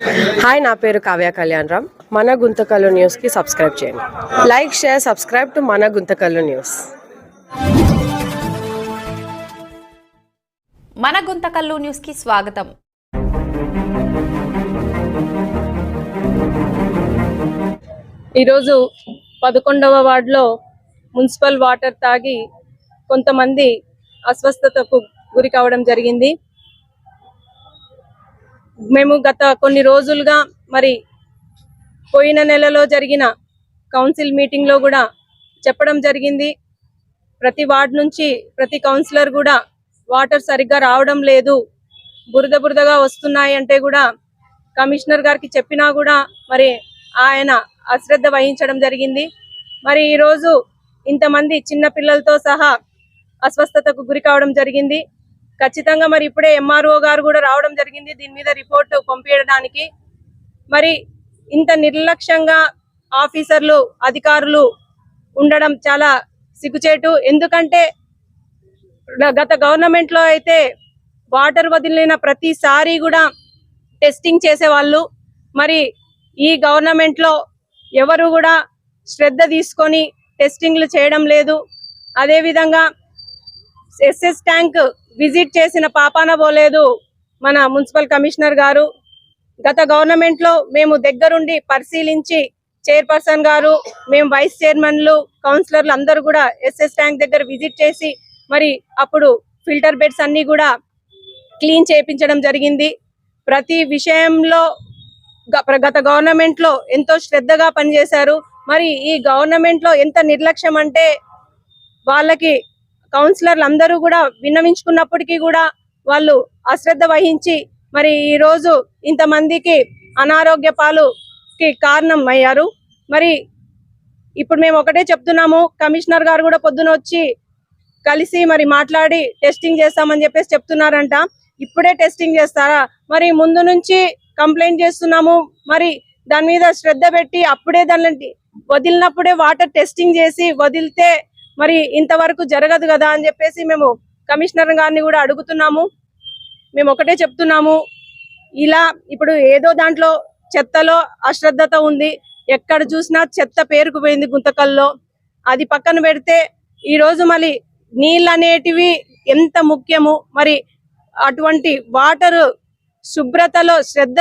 Hi నా పేరు కావ్య కళ్యాణ్ రామ్. మన గుంతకల్లు న్యూస్కి సబ్స్క్రైబ్ చేయండి. లైక్ షేర్ సబ్స్క్రైబ్ టు మన గుంతకల్లు న్యూస్. మన గుంతకల్లు న్యూస్కి స్వాగతం. ఈరోజు పదకొండవ వార్డులో మున్సిపల్ వాటర్ తాగి కొంతమంది అస్వస్థతకు గురి కావడం జరిగింది. మేము గత కొన్ని రోజులుగా మరి పోయిన నెలలో జరిగిన కౌన్సిల్ మీటింగ్లో కూడా చెప్పడం జరిగింది. ప్రతి వార్డ్ నుంచి ప్రతి కౌన్సిలర్ కూడా వాటర్ సరిగ్గా రావడం లేదు. బురద బురదగా వస్తున్నాయి అంటే కూడా కమిషనర్ గారికి చెప్పినా కూడా మరి ఆయన అశ్రద్ధ వహించడం జరిగింది. మరి ఈరోజు ఇంతమంది చిన్న పిల్లలతో సహా అస్వస్థతకు గురి కావడం జరిగింది. ఖచ్చితంగా మరి ఇప్పుడే ఎంఆర్ఓ గారు కూడా రావడం జరిగింది. దీని మీద రిపోర్ట్ పంపించడానికి మరి ఇంత నిర్లక్ష్యంగా ఆఫీసర్లు అధికారులు ఉండడం చాలా సిగ్గుచేటు. ఎందుకంటే గత గవర్నమెంట్లో అయితే వాటర్ వదిలిన ప్రతిసారి కూడా టెస్టింగ్ చేసేవాళ్ళు. మరి ఈ గవర్నమెంట్లో ఎవరు కూడా శ్రద్ధ తీసుకొని టెస్టింగ్లు చేయడం లేదు. అదే విధంగా ఎస్ఎస్ ట్యాంక్ విజిట్ చేసిన పాపాన పోలేదు మన మున్సిపల్ కమిషనర్ గారు. గత గవర్నమెంట్లో మేము దగ్గరుండి పరిశీలించి చైర్పర్సన్ గారు మేము వైస్ చైర్మన్లు కౌన్సిలర్లు అందరూ కూడా ఎస్ఎస్ ట్యాంక్ దగ్గర విజిట్ చేసి మరి అప్పుడు ఫిల్టర్ బెడ్స్ అన్ని కూడా క్లీన్ చేయించడం జరిగింది. ప్రతి విషయంలో గత గవర్నమెంట్లో ఎంతో శ్రద్ధగా పనిచేశారు. మరి ఈ గవర్నమెంట్లో ఎంత నిర్లక్ష్యం అంటే వాళ్ళకి కౌన్సిలర్లు అందరూ కూడా విన్నవించుకున్నప్పటికీ కూడా వాళ్ళు అశ్రద్ధ వహించి మరి ఈ రోజు ఇంతమందికి అనారోగ్య పాలుకి కారణం అయ్యారు మరి ఇప్పుడు మేము ఒకటే చెప్తున్నాము కమిషనర్ గారు కూడా పొద్దున వచ్చి కలిసి మరి మాట్లాడి టెస్టింగ్ చేస్తామని చెప్పేసి చెప్తున్నారంట. ఇప్పుడే టెస్టింగ్ చేస్తారా? మరి ముందు నుంచి కంప్లైంట్ చేస్తున్నాము. మరి దాని మీద శ్రద్ధ పెట్టి అప్పుడే దాని వదిలినప్పుడే వాటర్ టెస్టింగ్ చేసి వదిలితే మరి ఇంతవరకు జరగదు కదా అని చెప్పేసి మేము కమిషనర్ గారిని కూడా అడుగుతున్నాము. మేము ఒకటే చెప్తున్నాము. ఇలా ఇప్పుడు ఏదో దాంట్లో చెత్తలో అశ్రద్ధత ఉంది. ఎక్కడ చూసినా చెత్త పేరుకుపోయింది గుంతకల్లో. అది పక్కన పెడితే ఈ రోజు మళ్ళీ నీళ్ళు అనేటివి ఎంత ముఖ్యము? మరి అటువంటి వాటర్ శుభ్రతలో శ్రద్ధ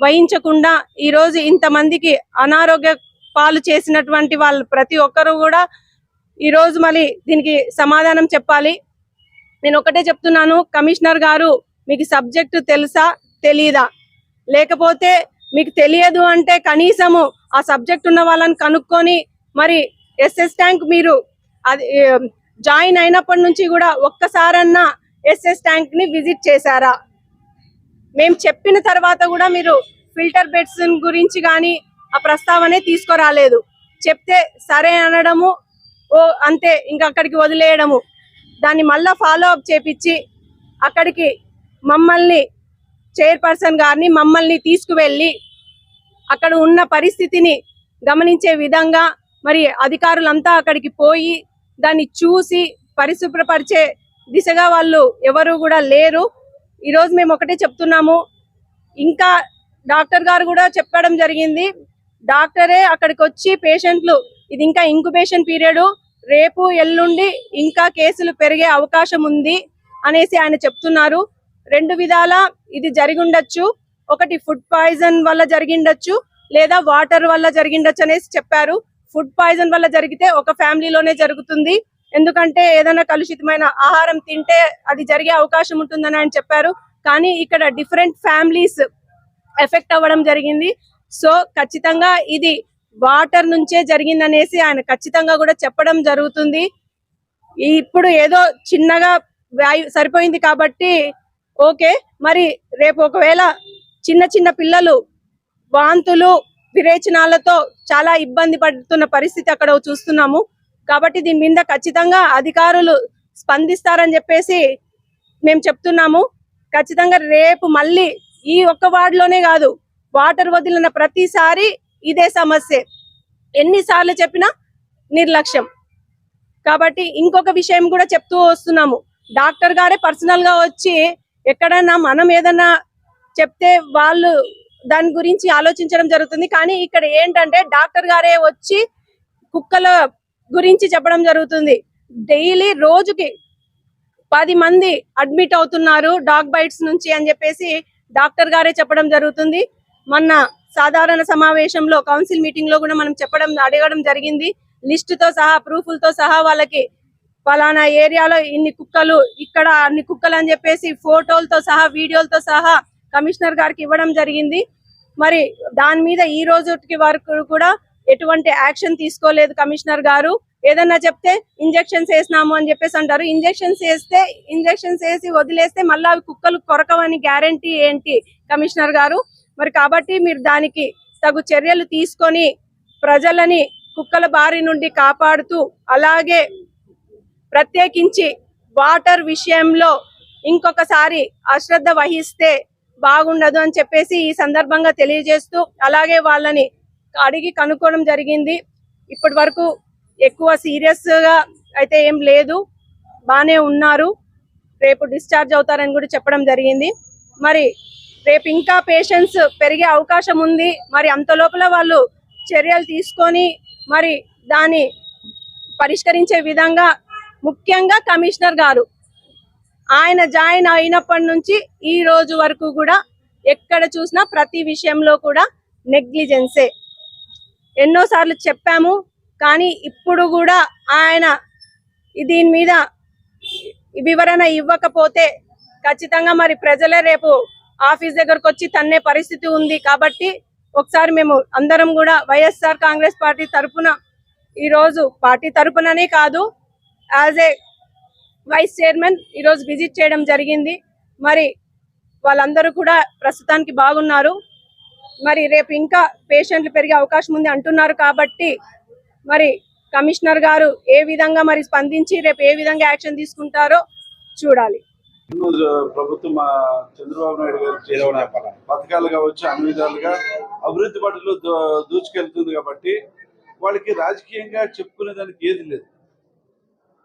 వహించకుండా ఈ రోజు ఇంతమందికి అనారోగ్య పాలు చేసినటువంటి వాళ్ళు ప్రతి ఒక్కరు కూడా ఈరోజు మళ్ళీ దీనికి సమాధానం చెప్పాలి. నేను ఒకటే చెప్తున్నాను కమిషనర్ గారు మీకు సబ్జెక్టు తెలుసా తెలీదా? లేకపోతే మీకు తెలియదు అంటే కనీసము ఆ సబ్జెక్ట్ ఉన్న వాళ్ళని కనుక్కొని మరి ఎస్ఎస్ ట్యాంక్ మీరు అది జాయిన్ అయినప్పటి నుంచి కూడా ఒక్కసారన్నా ఎస్ఎస్ ట్యాంక్ని విజిట్ చేశారా? మేము చెప్పిన తర్వాత కూడా మీరు ఫిల్టర్ బెడ్స్ గురించి కానీ ఆ ప్రస్తావనే తీసుకురాలేదు. చెప్తే సరే అనడము ఓ అంతే ఇంకా అక్కడికి వదిలేయడము. దాన్ని మళ్ళా ఫాలో అప్ చేపించి అక్కడికి మమ్మల్ని చైర్పర్సన్ గారిని మమ్మల్ని తీసుకువెళ్ళి అక్కడ ఉన్న పరిస్థితిని గమనించే విధంగా మరి అధికారులంతా అక్కడికి పోయి దాన్ని చూసి పరిశుభ్రపరిచే దిశగా వాళ్ళు ఎవరు కూడా లేరు. ఈరోజు మేము ఒకటే చెప్తున్నాము. ఇంకా డాక్టర్ గారు కూడా చెప్పడం జరిగింది. డాక్టరే అక్కడికి వచ్చి పేషెంట్లు ఇది ఇంకా ఇంక్యుబేషన్ పీరియడ్. రేపు ఎల్లుండి ఇంకా కేసులు పెరిగే అవకాశం ఉంది అనేసి ఆయన చెప్తున్నారు. రెండు విధాల ఇది జరిగి ఉండొచ్చు ఒకటి ఫుడ్ పాయిజన్ వల్ల జరిగిండొచ్చు లేదా వాటర్ వల్ల జరిగిండొచ్చు అనేసి చెప్పారు. ఫుడ్ పాయిజన్ వల్ల జరిగితే ఒక ఫ్యామిలీలోనే జరుగుతుంది. ఎందుకంటే ఏదైనా కలుషితమైన ఆహారం తింటే అది జరిగే అవకాశం ఉంటుందని ఆయన చెప్పారు. కానీ ఇక్కడ డిఫరెంట్ ఫ్యామిలీస్ ఎఫెక్ట్ అవ్వడం జరిగింది. సో ఖచ్చితంగా ఇది వాటర్ నుంచే జరిగిందనేసి ఆయన ఖచ్చితంగా కూడా చెప్పడం జరుగుతుంది. ఇప్పుడు ఏదో చిన్నగా వాయు సరిపోయింది కాబట్టి ఓకే మరి రేపు ఒకవేళ చిన్న చిన్న పిల్లలు వాంతులు విరేచనాలతో చాలా ఇబ్బంది పడుతున్న పరిస్థితి అక్కడ చూస్తున్నాము. కాబట్టి దీని మీద ఖచ్చితంగా అధికారులు స్పందిస్తారని చెప్పేసి మేము చెప్తున్నాము. ఖచ్చితంగా రేపు మళ్ళీ ఈ ఒక్క వార్డులోనే కాదు వాటర్ వదిలిన ప్రతిసారి ఇదే సమస్య. ఎన్నిసార్లు చెప్పినా నిర్లక్ష్యం. కాబట్టి ఇంకొక విషయం కూడా చెప్తూ వస్తున్నాము. డాక్టర్ గారే పర్సనల్గా వచ్చి ఎక్కడైనా మనం ఏదైనా చెప్తే వాళ్ళు దాని గురించి ఆలోచించడం జరుగుతుంది. కానీ ఇక్కడ ఏంటంటే డాక్టర్ గారే వచ్చి కుక్కల గురించి చెప్పడం జరుగుతుంది. డైలీ రోజుకి పది మంది అడ్మిట్ అవుతున్నారు డాగ్ బైట్స్ నుంచి అని చెప్పేసి డాక్టర్ గారే చెప్పడం జరుగుతుంది. మొన్న సాధారణ సమావేశంలో కౌన్సిల్ మీటింగ్లో కూడా మనం చెప్పడం అడగడం జరిగింది. లిస్ట్తో సహా ప్రూఫ్లతో సహా వాళ్ళకి పలానా ఏరియాలో ఇన్ని కుక్కలు ఇక్కడ అన్ని కుక్కలు అని చెప్పేసి ఫోటోలతో సహా వీడియోలతో సహా కమిషనర్ గారికి ఇవ్వడం జరిగింది. మరి దాని మీద ఈ రోజుకి వరకు కూడా ఎటువంటి యాక్షన్ తీసుకోలేదు కమిషనర్ గారు. ఏదన్నా చెప్తే ఇంజెక్షన్స్ వేసినాము అని చెప్పేసి అంటారు. ఇంజెక్షన్స్ వేస్తే ఇంజెక్షన్స్ వేసి వదిలేస్తే మళ్ళీ అవి కుక్కలు కొరకవని గ్యారంటీ ఏంటి కమిషనర్ గారు? మరి కాబట్టి మీరు దానికి తగు చర్యలు తీసుకొని ప్రజలని కుక్కల బారి నుండి కాపాడుతూ అలాగే ప్రత్యేకించి వాటర్ విషయంలో ఇంకొకసారి అశ్రద్ధ వహిస్తే బాగుండదు అని చెప్పేసి ఈ సందర్భంగా తెలియజేస్తూ అలాగే వాళ్ళని అడిగి కనుక్కోవడం జరిగింది. ఇప్పటి వరకు ఎక్కువ సీరియస్గా అయితే ఏం లేదు. బాగానే ఉన్నారు. రేపు డిశ్చార్జ్ అవుతారని కూడా చెప్పడం జరిగింది. మరి రేపు ఇంకా పేషెంట్స్ పెరిగే అవకాశం ఉంది. మరి అంత లోపల వాళ్ళు చర్యలు తీసుకొని మరి దాన్ని పరిష్కరించే విధంగా ముఖ్యంగా కమిషనర్ గారు ఆయన జాయిన్ అయినప్పటి నుంచి ఈ రోజు వరకు కూడా ఎక్కడ చూసినా ప్రతి విషయంలో కూడా నెగ్లిజెన్సే. ఎన్నోసార్లు చెప్పాము కానీ ఇప్పుడు కూడా ఆయన దీని మీద వివరణ ఇవ్వకపోతే ఖచ్చితంగా మరి ప్రజలే రేపు ఆఫీస్ దగ్గరకు వచ్చి తన్నే పరిస్థితి ఉంది కాబట్టి ఒకసారి మేము అందరం కూడా వైఎస్ఆర్ కాంగ్రెస్ పార్టీ తరఫున ఈ రోజు పార్టీ తరపుననే కాదు యాజ్ ఏ వైస్ చైర్మన్ ఈరోజు విజిట్ చేయడం జరిగింది. మరి వాళ్ళందరూ కూడా ప్రస్తుతానికి బాగున్నారు. మరి రేపు ఇంకా పేషెంట్లు పెరిగే అవకాశం ఉంది అంటున్నారు కాబట్టి మరి కమిషనర్ గారు ఏ విధంగా మరి స్పందించి రేపు ఏ విధంగా యాక్షన్ తీసుకుంటారో చూడాలి. ప్రభుత్వం చంద్రబాబు నాయుడు గారు చేసిన పథకాలు కావచ్చు అన్ని విధాలుగా అభివృద్ధి బాటలో దూ- దూసుకెళ్తుంది కాబట్టి వాళ్ళకి రాజకీయంగా చెప్పుకునే దానికి ఏది లేదు.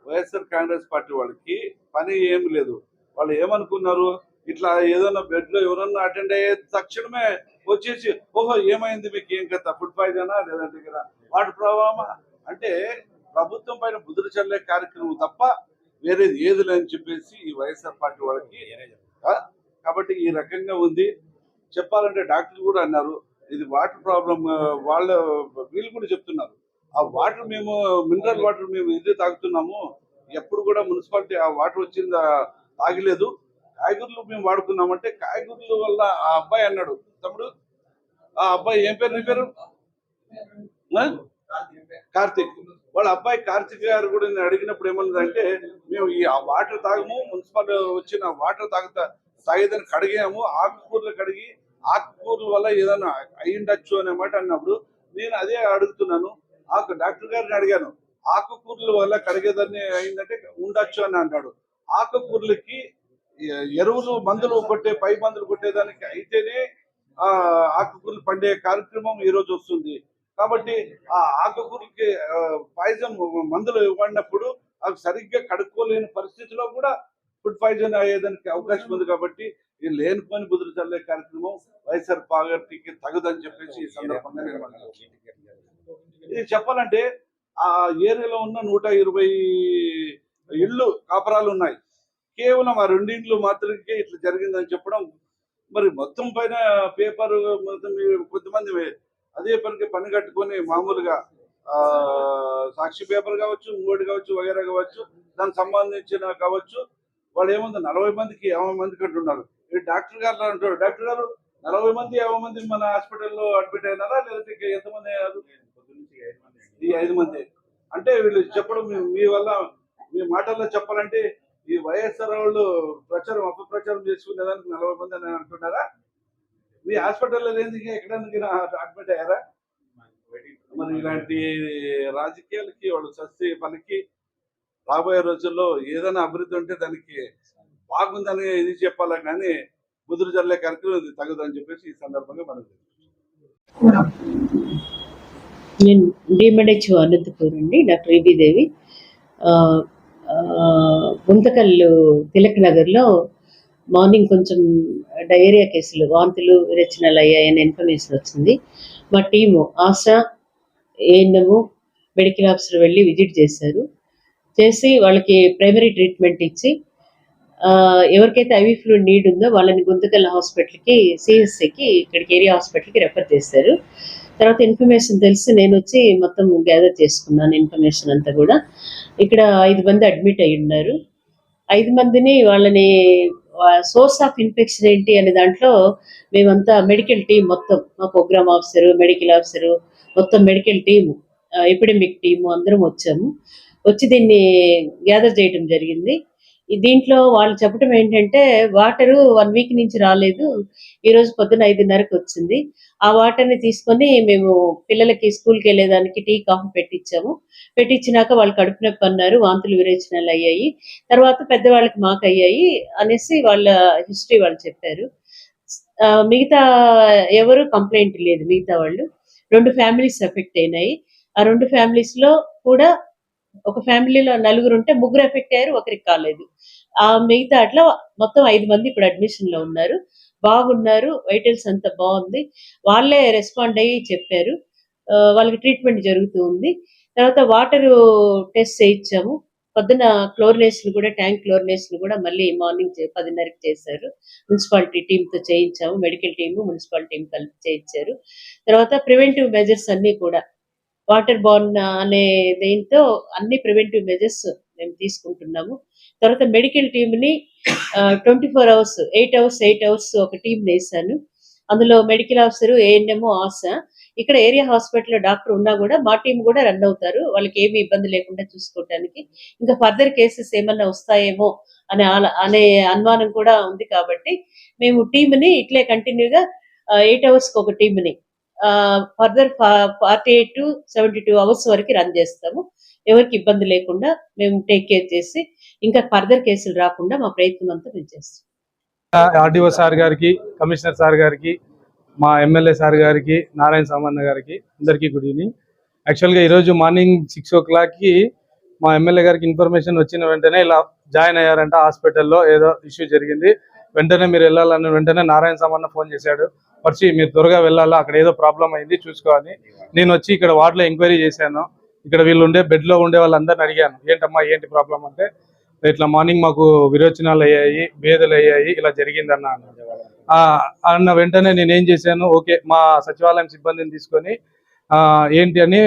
వైఎస్ఆర్ కాంగ్రెస్ పార్టీ వాళ్ళకి పని ఏమి లేదు. వాళ్ళు ఏమనుకున్నారు? ఇట్లా ఏదైనా బెడ్లో ఎవరన్నా అటెండ్ అయ్యే తక్షణమే వచ్చేసి ఓహో ఏమైంది మీకు? ఏం కదా ఫుడ్ పాయిజనా లేదంటే కదా వాటర్ ప్రభావమా అంటే ప్రభుత్వం పైన బుద్ధులు చల్లే కార్యక్రమం తప్ప వేరేది ఏది లేని చెప్పేసి ఈ వైఎస్ఆర్ పార్టీ వాళ్ళకి కాబట్టి ఈ రకంగా ఉంది. చెప్పాలంటే డాక్టర్లు కూడా అన్నారు ఇది వాటర్ ప్రాబ్లం వాళ్ళ వీళ్ళు కూడా చెప్తున్నారు. ఆ వాటర్ మేము మినరల్ వాటర్ మేము ఇది తాగుతున్నాము ఎప్పుడు కూడా మున్సిపాలిటీ ఆ వాటర్ వచ్చిందా తాగలేదు. కాయగూరలు మేము వాడుకున్నామంటే కాయగూరల వల్ల ఆ అబ్బాయి అన్నాడు తమ్ముడు ఆ అబ్బాయి ఏం పేరు నీ పేరు? కార్తీక్. వాళ్ళ అబ్బాయి కార్తిక్ గారు కూడా నేను అడిగినప్పుడు ఏమన్నదంటే మేము ఈ వాటర్ తాగము మున్సిపల్ వచ్చిన వాటర్ తాగుతా తాగేదని కడిగాము ఆకుకూరలు కడిగి ఆకుకూరల వల్ల ఏదైనా అయ్యిండొచ్చు అనే మాట అన్నప్పుడు నేను అదే అడుగుతున్నాను. ఆకు డాక్టర్ గారిని అడిగాను ఆకుకూరల వల్ల కడిగేదాన్ని అయిందంటే ఉండొచ్చు అని అన్నాడు. ఆకుకూరలకి ఎరువులు మందులు కొట్టే పై మందులు కొట్టేదానికి అయితేనే ఆకుకూరలు పండే కార్యక్రమం ఈరోజు వస్తుంది. కాబట్టి ఆ ఆకుకూరలకి పాయిజన్ మందులు ఇవ్వడినప్పుడు అవి సరిగ్గా కడుక్కోలేని పరిస్థితిలో కూడా ఫుడ్ పాయిజన్ అయ్యేదానికి అవకాశం ఉంది కాబట్టి ఈ లేనిపోయిన బుద్ధులు చల్లే కార్యక్రమం వైఎస్ఆర్ పార్టీకి తగదని చెప్పేసి ఈ సందర్భంగా నేను ఇది చెప్పాలంటే ఆ ఏరియాలో ఉన్న నూట ఇరవై ఇళ్ళు కాపరాలు ఉన్నాయి. కేవలం ఆ రెండింట్లు మాత్రమే ఇట్లా జరిగిందని చెప్పడం మరి మొత్తం పైన పేపర్ మొత్తం కొంతమంది అదే పనికి పని కట్టుకొని మామూలుగా సాక్షి పేపర్ కావచ్చు ఇంకోటి కావచ్చు వగేరా కావచ్చు దానికి సంబంధించిన కావచ్చు వాళ్ళు ఏముంది నలభై మందికి యాభై మందికి అంటున్నారు ఈ డాక్టర్ గారు అంటారు డాక్టర్ గారు నలభై మంది యాభై మంది మన హాస్పిటల్లో అడ్మిట్ అయినారా? లేదంటే ఎంతమంది అయ్యారు? ఈ ఐదు మంది. అంటే వీళ్ళు చెప్పడం మీ- వల్ల మీ మాటల్లో చెప్పాలంటే ఈ వైఎస్ఆర్ వాళ్ళు ప్రచారం అపప్రచారం చేసుకునే దానికి నలభై మంది అని అంటున్నారా మీ హాస్పిటల్లో ఎందుకు ఎక్కడానికి అడ్మిట్ అయ్యారా? మరి ఇలాంటి రాజకీయాలకి వాళ్ళు చస్తే పనికి రాబోయే రోజుల్లో ఏదైనా అభివృద్ధి ఉంటే దానికి బాగుందని ఇది చెప్పాలా కానీ ముదురు జల్లే కార్యక్రమం ఇది తగదని చెప్పేసి ఈ సందర్భంగా మనం నేను డిమెడెచ్ అనంతపూర్ అండి doctor E B Devi. Guntakal Tilak నగర్లో మార్నింగ్ కొంచెం డయేరియా కేసులు వాంతులు విరచనలు అయ్యాయని ఇన్ఫర్మేషన్ వచ్చింది. మా team ASHA ANM medical officer వెళ్ళి విజిట్ చేశారు. చేసి వాళ్ళకి ప్రైమరీ ట్రీట్మెంట్ ఇచ్చి ఎవరికైతే ఐవి ఫ్లూ నీడ్ ఉందో వాళ్ళని గుంతకల్ హాస్పిటల్కి సిఎస్సికి ఇక్కడికి ఏరియా హాస్పిటల్కి రెఫర్ చేశారు. తర్వాత ఇన్ఫర్మేషన్ తెలిసి నేను వచ్చి మొత్తం గ్యాదర్ చేసుకున్నాను ఇన్ఫర్మేషన్ అంతా కూడా. ఇక్కడ ఐదు మంది అడ్మిట్ అయి ఉన్నారు ఐదు మందిని వాళ్ళని సోర్స్ ఆఫ్ ఇన్ఫెక్షన్ ఏంటి అనే దాంట్లో మేమంతా మెడికల్ టీం మొత్తం మా ప్రోగ్రామ్ ఆఫీసరు మెడికల్ ఆఫీసరు మొత్తం మెడికల్ టీము ఎపిడమిక్ టీము అందరం వచ్చాము. వచ్చి దీన్ని గ్యాదర్ చేయడం జరిగింది. దీంట్లో వాళ్ళు చెప్పడం ఏంటంటే వాటరు వన్ వీక్ నుంచి రాలేదు. ఈరోజు పొద్దున ఐదున్నరకు వచ్చింది. ఆ వాటర్ని తీసుకొని మేము పిల్లలకి స్కూల్కి వెళ్ళేదానికి టీ కాఫీ పెట్టించాము పెట్టించినాక వాళ్ళు కడుపు నొప్పి అన్నారు వాంతులు విరేచనాలు అయ్యాయి. తర్వాత పెద్దవాళ్ళకి మాకు అయ్యాయి అనేసి వాళ్ళ హిస్టరీ వాళ్ళు చెప్పారు. ఆ, మిగతా ఎవరు కంప్లైంట్ లేదు మిగతా వాళ్ళు. రెండు ఫ్యామిలీస్ ఎఫెక్ట్ అయినాయి. ఆ రెండు ఫ్యామిలీస్లో కూడా ఒక ఫ్యామిలీలో నలుగురు ఉంటే ముగ్గురు ఎఫెక్ట్ అయ్యారు ఒకరికి కాలేదు. ఆ మిగతా అట్లా మొత్తం ఐదు మంది ఇప్పుడు అడ్మిషన్లో ఉన్నారు. బాగున్నారు వైటల్స్ అంతా బాగుంది. వాళ్ళే రెస్పాండ్ అయ్యి చెప్పారు. వాళ్ళకి ట్రీట్మెంట్ జరుగుతూ ఉంది. తర్వాత వాటర్ టెస్ట్ చేయించాము. పొద్దున క్లోరినేషన్ కూడా ట్యాంక్ క్లోరినేషన్ కూడా మళ్ళీ మార్నింగ్ పదిన్నరకు పదిన్నరకి చేశారు. మున్సిపాలిటీ టీంతో చేయించాము. మెడికల్ టీము మున్సిపాలిటీ టీం కలిపి చేయించారు. తర్వాత ప్రివెంటివ్ మెజర్స్ అన్నీ కూడా. వాటర్ బార్న్ అనే దీంతో అన్ని ప్రివెంటివ్ మెజర్స్ మేము తీసుకుంటున్నాము. తర్వాత మెడికల్ టీమ్ని twenty four hours eight hours eight hours ఒక టీం వేసాను అందులో మెడికల్ ఆఫీసర్ ఏఎన్ఎం ఆశ. ఇక్కడ ఏరియా హాస్పిటల్లో డాక్టర్ ఉన్నా కూడా మా టీం కూడా రన్ అవుతారు. వాళ్ళకి ఏమి ఇబ్బంది లేకుండా చూసుకోవడానికి ఇంకా ఫర్దర్ కేసెస్ ఏమన్నా వస్తాయేమో అనే అనే అనుమానం కూడా ఉంది కాబట్టి మేము టీంని ఇట్లే కంటిన్యూగా ఎయిట్ అవర్స్కి ఒక టీంని further forty eight to seventy two hours వరకు రన్ చేస్తాము. ఎవరికి ఇబ్బంది లేకుండా మేము టేక్ కేర్ చేసి ఇంకా ఫర్దర్ కేసులు రాకుండా మా ప్రయత్నం అంతా మేము చేస్తాం. ఆర్డీఓ సార్ గారికి కమిషనర్ సార్ గారికి మా ఎమ్మెల్యే సార్ గారికి నారాయణ సామాన్య గారికి అందరికీ గుడ్ ఈవినింగ్ యాక్చువల్గా ఈరోజు మార్నింగ్ సిక్స్ ఓ క్లాక్కి మా ఎమ్మెల్యే గారికి ఇన్ఫర్మేషన్ వచ్చిన వెంటనే ఇలా జాయిన్ అయ్యారంట హాస్పిటల్లో ఏదో ఇష్యూ జరిగింది. వెంటనే మీరు వెళ్ళాలని వెంటనే నారాయణ సామాన్య ఫోన్ చేశాడు. వచ్చి మీరు త్వరగా వెళ్ళాలా? అక్కడ ఏదో ప్రాబ్లం అయింది చూసుకోవాలి. నేను వచ్చి ఇక్కడ వార్డులో ఎంక్వైరీ చేశాను. ఇక్కడ వీళ్ళు ఉండే బెడ్లో ఉండే వాళ్ళందరిని అడిగాను. ఏంటమ్మా ఏంటి ప్రాబ్లం అంటే ఇట్లా మార్నింగ్ మాకు విరోచనాలు అయ్యాయి భేదలు అయ్యాయి ఇలా జరిగింది అన్న అన్న వెంటనే నేనేం చేశాను ఓకే మా సచివాలయం సిబ్బందిని తీసుకొని ఏంటి అని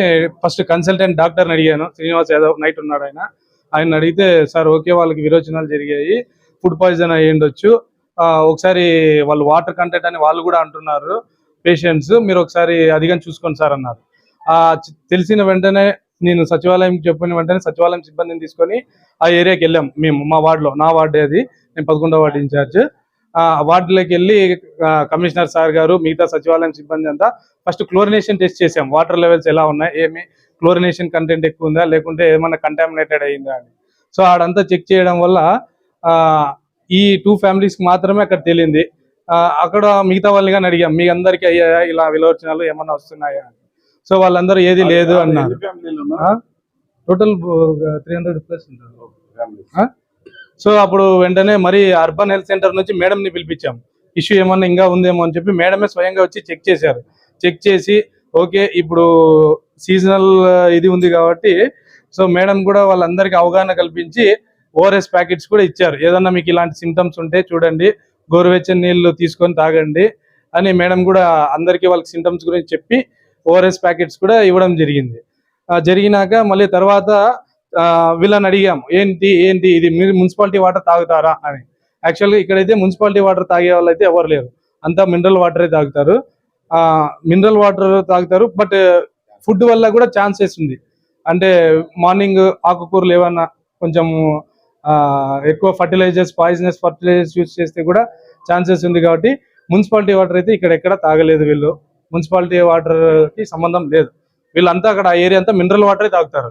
ఫస్ట్ కన్సల్టెంట్ డాక్టర్ని అడిగాను శ్రీనివాస్ యాదవ్ నైట్ ఉన్నాడు ఆయన. ఆయన అడిగితే సార్ ఓకే వాళ్ళకి విరోచనాలు జరిగాయి ఫుడ్ పాయిజన్ అయ్యి ఉండొచ్చు ఒకసారి వాళ్ళు వాటర్ కంటెంట్ అని వాళ్ళు కూడా అంటున్నారు పేషెంట్స్ మీరు ఒకసారి అదిగా చూసుకోండి సార్ అన్నారు. తెలిసిన వెంటనే నేను సచివాలయం చెప్పిన వెంటనే సచివాలయం సిబ్బందిని తీసుకొని ఆ ఏరియాకి వెళ్ళాం మేము మా వార్డులో. నా వార్డే అది. నేను పదకొండవ వార్డు ఇన్ఛార్జ్. ఆ వార్డులోకి వెళ్ళి కమిషనర్ సార్ గారు మిగతా సచివాలయం సిబ్బంది అంతా ఫస్ట్ క్లోరినేషన్ టెస్ట్ చేసాం వాటర్ లెవెల్స్ ఎలా ఉన్నాయి? ఏమి? క్లోరినేషన్ కంటెంట్ ఎక్కువ ఉందా? లేకుంటే ఏమైనా కంటామినేటెడ్ అయిందా అని. సో ఆడంతా చెక్ చేయడం వల్ల ఆ, ఈ టూ ఫ్యామిలీస్కి మాత్రమే అక్కడ తెలియంది అక్కడ మిగతా వాళ్ళని కానీ అడిగాం. మీ అందరికీ అయ్యాయా? ఇలా విలోచనలు ఏమన్నా వస్తున్నాయా అని. సో వాళ్ళందరూ ఏది లేదు అన్నారు? టోటల్ త్రీ హండ్రెడ్ ప్లస్ ఉంటారు? సో అప్పుడు వెంటనే మరి అర్బన్ హెల్త్ సెంటర్ నుంచి మేడం ని పిలిపించాం. ఇష్యూ ఏమన్నా ఇంకా ఉందేమో అని చెప్పి మేడమే స్వయంగా వచ్చి చెక్ చేశారు. చెక్ చేసి ఓకే ఇప్పుడు సీజనల్ ఇది ఉంది కాబట్టి సో మేడం కూడా వాళ్ళందరికీ అవగాహన కల్పించి ఓఆర్ఎస్ ప్యాకెట్స్ కూడా ఇచ్చారు. ఏదన్నా మీకు ఇలాంటి సిమ్టమ్స్ ఉంటే చూడండి గోరువెచ్చని నీళ్ళు తీసుకొని తాగండి అని మేడం కూడా అందరికీ వాళ్ళకి సిమ్టమ్స్ గురించి చెప్పి ఓఆర్ఎస్ ప్యాకెట్స్ కూడా ఇవ్వడం జరిగింది. జరిగినాక మళ్ళీ తర్వాత వీళ్ళని అడిగాం ఏంటి ఏంటి ఇది మీరు మున్సిపాలిటీ వాటర్ తాగుతారా? అని. యాక్చువల్గా ఇక్కడైతే మున్సిపాలిటీ వాటర్ తాగే వాళ్ళు అయితే ఎవరు లేరు. అంతా మినరల్ వాటరే తాగుతారు. మినరల్ వాటర్ తాగుతారు బట్ ఫుడ్ వల్ల కూడా ఛాన్సెస్ ఉంది. అంటే మార్నింగ్ ఆకుకూరలు ఏమన్నా కొంచెం ఎక్కువ ఫర్టిలైజర్స్ పాయిజనస్ ఫర్టిలైజర్స్ యూజ్ చేస్తే కూడా ఛాన్సెస్ ఉంది కాబట్టి మున్సిపాలిటీ వాటర్ అయితే ఇక్కడ ఎక్కడ తాగలేదు వీళ్ళు. మున్సిపాలిటీ వాటర్కి సంబంధం లేదు. వీళ్ళంతా అక్కడ ఆ ఏరియా అంతా మినరల్ వాటరే తాగుతారు.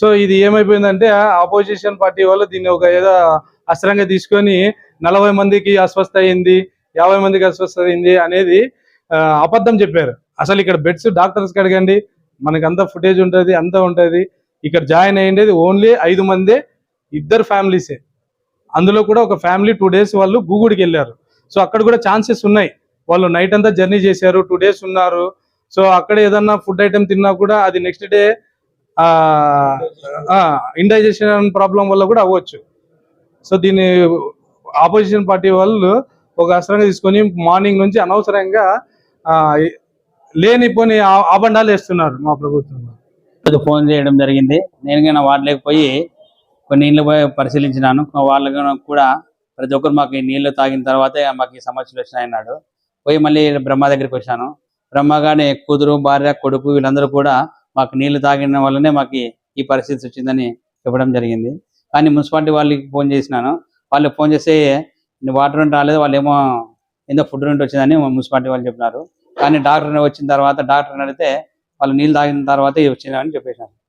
సో ఇది ఏమైపోయిందంటే ఆపోజిషన్ పార్టీ వాళ్ళు దీన్ని ఒక ఏదో అస్త్రంగా తీసుకొని నలభై మందికి అస్వస్థ అయింది యాభై మందికి అస్వస్థ అయింది అనేది అబద్ధం చెప్పారు. అసలు ఇక్కడ బెడ్స్ డాక్టర్స్ అడగండి. మనకి అంతా ఫుటేజ్ ఉంటుంది అంతా ఉంటుంది. ఇక్కడ జాయిన్ అయ్యేది ఓన్లీ ఐదు మందే ఇద్దరు ఫ్యామిలీసే. అందులో కూడా ఒక ఫ్యామిలీ టూ డేస్ వాళ్ళు గూగుడికి వెళ్ళారు. సో అక్కడ కూడా ఛాన్సెస్ ఉన్నాయి. వాళ్ళు నైట్ అంతా జర్నీ చేశారు టూ డేస్ ఉన్నారు. సో అక్కడ ఏదన్నా ఫుడ్ ఐటమ్ తిన్నా కూడా అది నెక్స్ట్ డే ఇండైజెషన్ ప్రాబ్లం వల్ల కూడా అవ్వచ్చు. సో దీన్ని ఆపోజిషన్ పార్టీ వాళ్ళు ఒక అసరంగా తీసుకొని మార్నింగ్ నుంచి అనవసరంగా ఆ, లేనిపోని ఆబండాలు వేస్తున్నారు మా ప్రభుత్వం. ఫోన్ చేయడం జరిగింది. నేను కానీ వార్డులోకి పోయి కొన్ని నీళ్ళు పోయి పరిశీలించినాను. వాళ్ళకి కూడా ప్రతి ఒక్కరు మాకు నీళ్ళు తాగిన తర్వాతే మాకు ఈ సమస్యలు వచ్చినాయన్నాడు. పోయి మళ్ళీ బ్రహ్మ దగ్గరికి వచ్చాను. బ్రహ్మ గాని కూతురు భార్య కొడుకు వీళ్ళందరూ కూడా మాకు నీళ్ళు తాగిన వల్లనే మాకు ఈ- పరిస్థితి వచ్చిందని చెప్పడం జరిగింది. కానీ మున్సిపాలిటీ వాళ్ళకి ఫోన్ చేసినాను. వాళ్ళు ఫోన్ చేస్తే వాటర్ నుండి రాలేదు వాళ్ళు ఏమో ఏదో ఫుడ్ నుండి వచ్చిందని మున్సిపాలిటీ వాళ్ళు చెప్పినారు. కానీ డాక్టర్ వచ్చిన తర్వాత డాక్టర్ అడిగితే వాళ్ళు నీళ్ళు తాగిన తర్వాత వచ్చిందని చెప్పేశారు